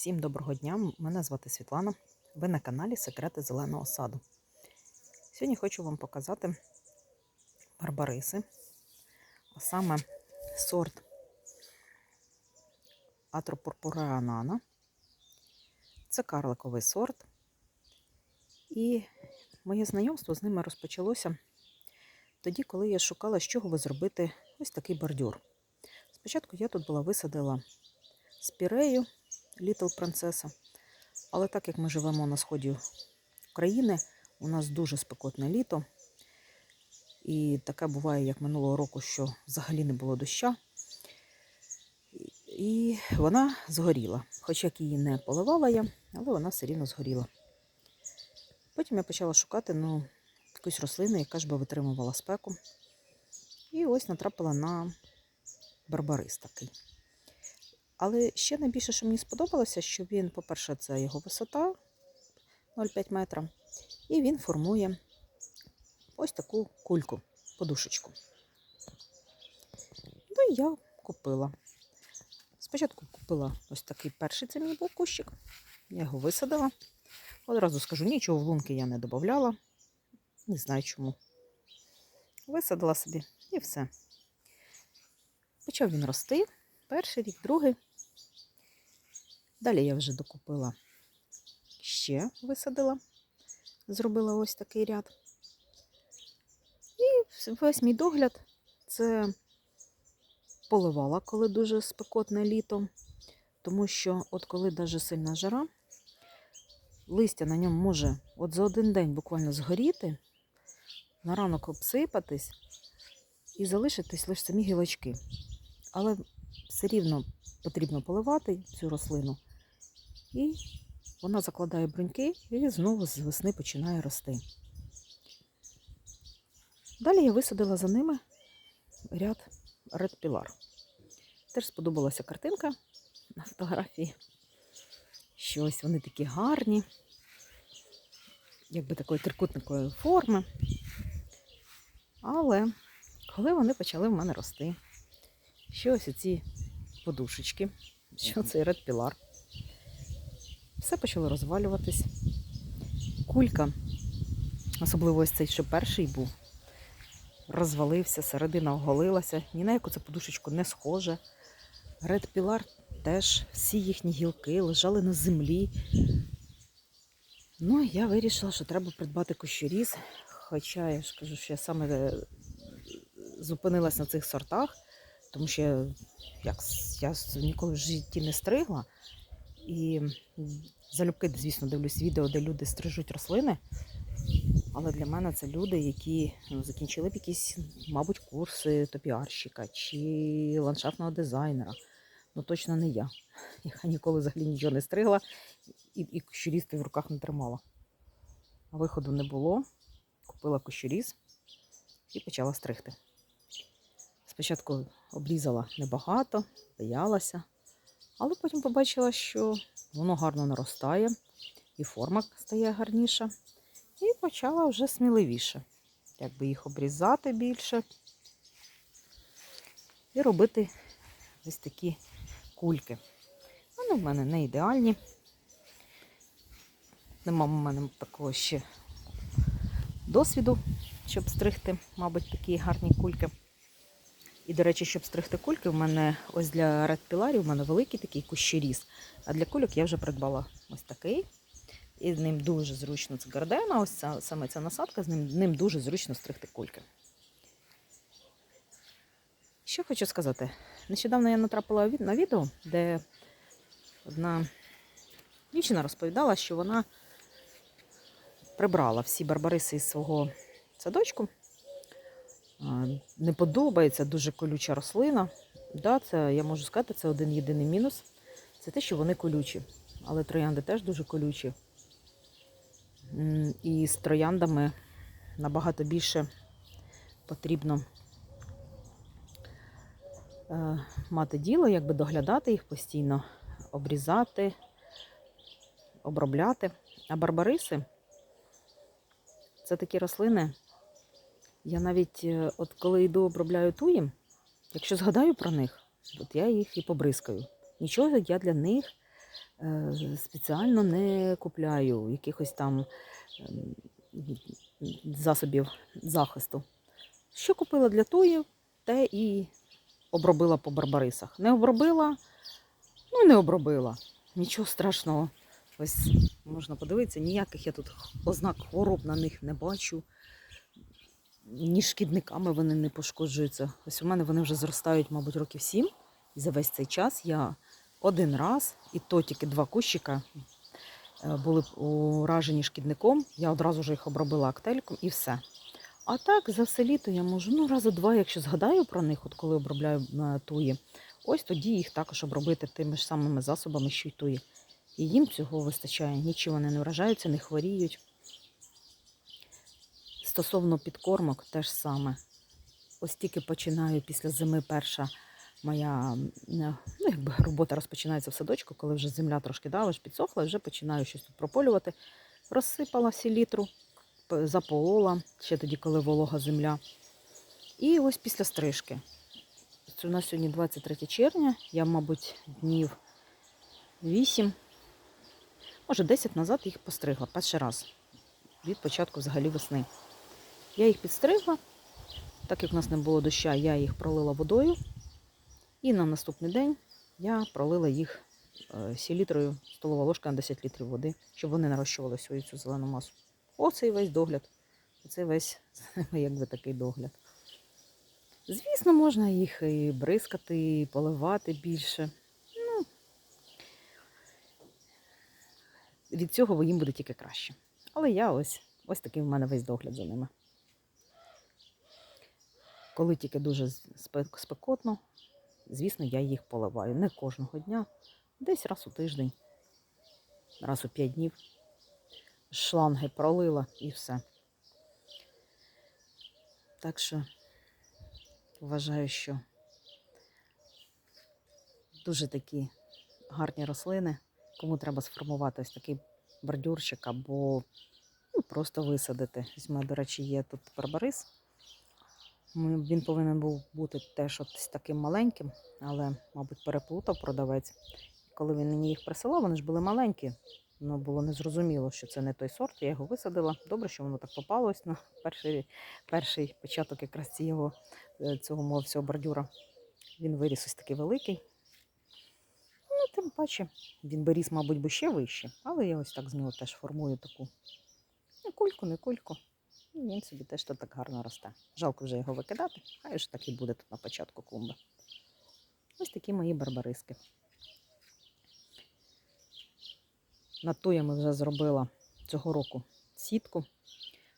Всім доброго дня! Мене звати Світлана. Ви на каналі Секрети Зеленого саду. Сьогодні хочу вам показати барбариси, а саме сорт Атропурпуреанана. Це карликовий сорт. І моє знайомство з ними розпочалося тоді, коли я шукала, з чого би зробити ось такий бордюр. Спочатку я тут була висадила спірею Little Принцеса. Але так як ми живемо на сході України, у нас дуже спекотне літо. І таке буває, як минулого року, що взагалі не було доща. І вона згоріла. Хоч як її не поливала я, але вона все рівно згоріла. Потім я почала шукати ну, якусь рослину, яка ж би витримувала спеку. І ось натрапила на барбарис такий. Але ще найбільше, що мені сподобалося, що він, по-перше, це його висота 0,5 метра, і він формує ось таку кульку, подушечку. Ну і я купила. Спочатку купила ось такий перший це мій був кущик. Я його висадила. Одразу скажу, нічого в лунки я не додавала. Не знаю чому. Висадила собі і все. Почав він рости. Перший рік, другий. Далі я вже докупила ще висадила, зробила ось такий ряд. І весь мій догляд це поливала, коли дуже спекотне літо, тому що, от коли даже сильна жара, листя на ньому може от за один день буквально згоріти, на ранок обсипатись і залишитись лише самі гілочки. Але все рівно потрібно поливати цю рослину. І вона закладає бруньки і знову з весни починає рости. Далі я висадила за ними ряд Red Pilar. Теж сподобалася картинка на фотографії. Що ось вони такі гарні, якби такої трикутникової форми. Але коли вони почали в мене рости, що ось ці подушечки, що цей Red Pilar, все почало розвалюватись. Кулька, особливо ось цей, що перший був, розвалився, середина оголилася, ні на яку це подушечку не схоже. Ред Пілар теж всі їхні гілки лежали на землі. Ну, я вирішила, що треба придбати кущоріз. Хоча я ж кажу, що я саме е, зупинилась на цих сортах, тому що я, як, я ніколи в житті не стригла. І залюбки, звісно, дивлюсь відео, де люди стрижуть рослини. Але для мене це люди, які ну, закінчили б якісь, мабуть, курси топіарщика чи ландшафтного дизайнера. Ну точно не я. Я ніколи взагалі нічого не стригла і і кущорізки в руках не тримала. Виходу не було. Купила кущоріз і почала стригти. Спочатку обрізала небагато, боялася, але потім побачила, що воно гарно наростає, і форма стає гарніша. І почала вже сміливіше, якби їх обрізати більше і робити ось такі кульки. Вони в мене не ідеальні. Нема в мене такого ще досвіду, щоб стригти, мабуть, такі гарні кульки. І, до речі, щоб стригти кульки, в мене ось для Pilar в мене великий такий кущеріз. А для кульок я вже придбала ось такий. І з ним дуже зручно це гардена, ось ця, саме ця насадка, з ним, ним дуже зручно стригти кульки. Що хочу сказати? Нещодавно я натрапила на відео, де одна дівчина розповідала, що вона прибрала всі барбариси із свого садочку. Не подобається дуже колюча рослина. Да, це, Я можу сказати, це один єдиний мінус. Це те, що вони колючі. Але троянди теж дуже колючі. І з трояндами набагато більше потрібно е, мати діло, якби доглядати їх постійно, обрізати, обробляти. А барбариси це такі рослини. Я навіть, е, от коли йду обробляю туї, якщо згадаю про них, от я їх і побризкаю. Нічого я для них е, спеціально не купляю якихось там ем, засобів захисту. Що купила для туї, те і обробила по барбарисах. Не обробила, ну не обробила. Нічого страшного. Ось можна подивитися, ніяких я тут ознак хвороб на них не бачу. Ні шкідниками вони не пошкоджуються. Ось у мене вони вже зростають, мабуть, років сім. І за весь цей час я один раз, і то тільки два кущика е, були уражені шкідником. Я одразу ж їх обробила актельком і все. А так, за все літо я можу, ну, рази два, якщо згадаю про них, от коли обробляю е, туї, ось тоді їх також обробити тими ж самими засобами, що й туї. І їм цього вистачає. Нічого вони не вражаються, не хворіють. Стосовно підкормок, теж саме. Ось тільки починаю після зими перша моя е, ну, якби робота розпочинається в садочку, коли вже земля трошки дала, підсохла, вже починаю щось тут прополювати. Розсипала селітру, п- заполола, ще тоді, коли волога земля. І ось після стрижки. Це у нас сьогодні 23 червня, я, мабуть, днів 8, може 10 назад їх постригла перший раз. Від початку взагалі весни. Я їх підстригла, так як в нас не було доща, я їх пролила водою. І на наступний день я пролила їх е, сілітрою, столова ложка на 10 літрів води, щоб вони нарощували свою цю зелену масу. Оцей весь догляд. Оце весь якби такий догляд. Звісно, можна їх і бризкати, і поливати більше. Ну, від цього їм буде тільки краще. Але я ось, ось такий в мене весь догляд за ними. Коли тільки дуже спекотно, звісно, я їх поливаю. Не кожного дня, десь раз у тиждень, раз у п'ять днів. Шланги пролила і все. Так що вважаю, що дуже такі гарні рослини. Кому треба сформувати ось такий бордюрчик або ну, просто висадити. Ось мене, до речі, є тут барбарис. Він повинен був бути теж от таким маленьким, але, мабуть, переплутав продавець. Коли він мені їх присилав, вони ж були маленькі. Ну, було незрозуміло, що це не той сорт. Я його висадила. Добре, що воно так попалось на перший, перший початок якраз цього, е, цього мого всього бордюра. Він виріс ось такий великий. Ну, тим паче, він би ріс, мабуть, би ще вище, але я ось так з нього теж формую таку не кульку, не кульку. І він собі теж тут так гарно росте. Жалко вже його викидати, хай ж так і буде тут на початку клумби. Ось такі мої барбариски. Над туями вже зробила цього року сітку,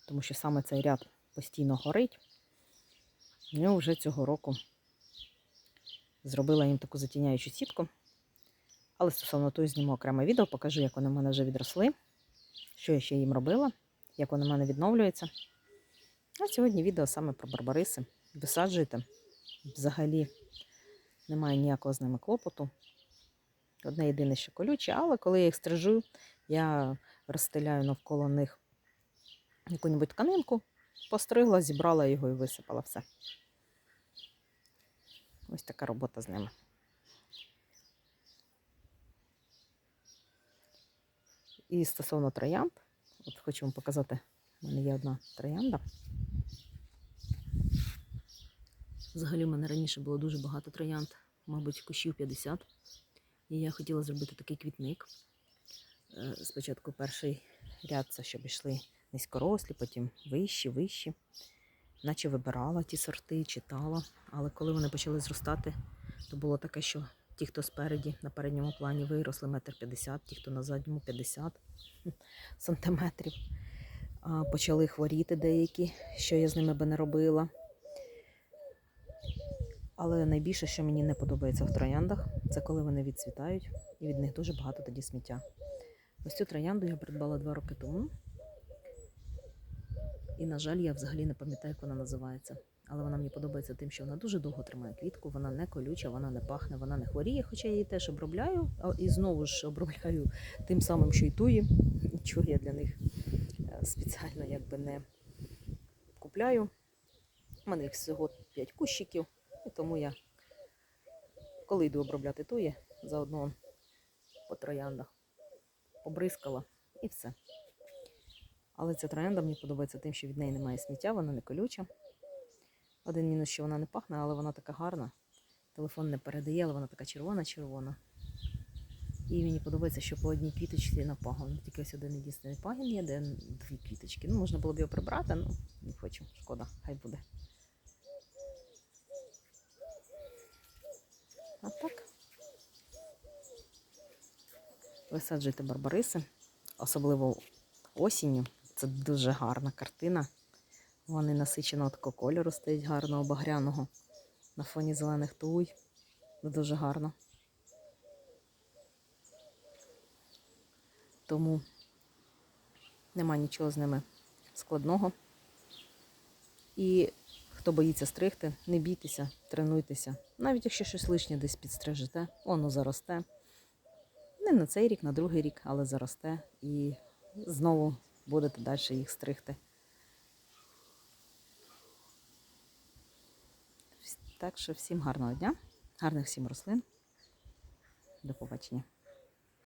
тому що саме цей ряд постійно горить. І вже цього року зробила їм таку затіняючу сітку. Але стосовно того, зніму окреме відео, покажу, як вони в мене вже відросли, що я ще їм робила, як вони в мене відновлюються. А сьогодні відео саме про барбариси. Висаджуйте. Взагалі немає ніякого з ними клопоту. Одне єдине, що колюче, але коли я їх стрижу, я розстеляю навколо них яку-небудь тканинку, постригла, зібрала його і висипала все. Ось така робота з ними. І стосовно троянд, от хочу вам показати, у мене є одна троянда. Взагалі, в мене раніше було дуже багато троянд, мабуть, кущів 50. І я хотіла зробити такий квітник. Е, Спочатку перший ряд це щоб йшли низькорослі, потім вищі, вищі. Наче вибирала ті сорти, читала. Але коли вони почали зростати, то було таке, що ті, хто спереді на передньому плані виросли метр п'ятдесят, ті, хто на задньому 50 сантиметрів. Почали хворіти деякі, що я з ними би не робила. Але найбільше, що мені не подобається в трояндах, це коли вони відцвітають, і від них дуже багато тоді сміття. Ось цю троянду я придбала два роки тому. І, на жаль, я взагалі не пам'ятаю, як вона називається. Але вона мені подобається тим, що вона дуже довго тримає квітку, вона не колюча, вона не пахне, вона не хворіє, хоча я її теж обробляю, і знову ж обробляю тим самим, що й туї. Нічого я для них е, спеціально якби не купляю. У мене їх всього 5 кущиків, і тому я, коли йду обробляти туї, заодно по трояндах. Побризкала і все. Але ця троянда мені подобається тим, що від неї немає сміття, вона не колюча. Один мінус, що вона не пахне, але вона така гарна. Телефон не передає, але вона така червона-червона. І мені подобається, що по одній квіточці на пагон. Тільки ось один єдиний пагін є, де дві квіточки. Ну, можна було б його прибрати, ну не хочу. Шкода, хай буде. А так. Висаджуйте барбариси, особливо осінню. Це дуже гарна картина. Вони насиченого такого кольору стають гарного багряного на фоні зелених туй. Дуже гарно. Тому нема нічого з ними складного. І хто боїться стригти, не бійтеся, тренуйтеся. Навіть якщо щось лишнє десь підстрижете, воно заросте. Не на цей рік, на другий рік, але заросте. І знову будете далі їх стригти. Так що всім гарного дня, гарних всім рослин. До побачення.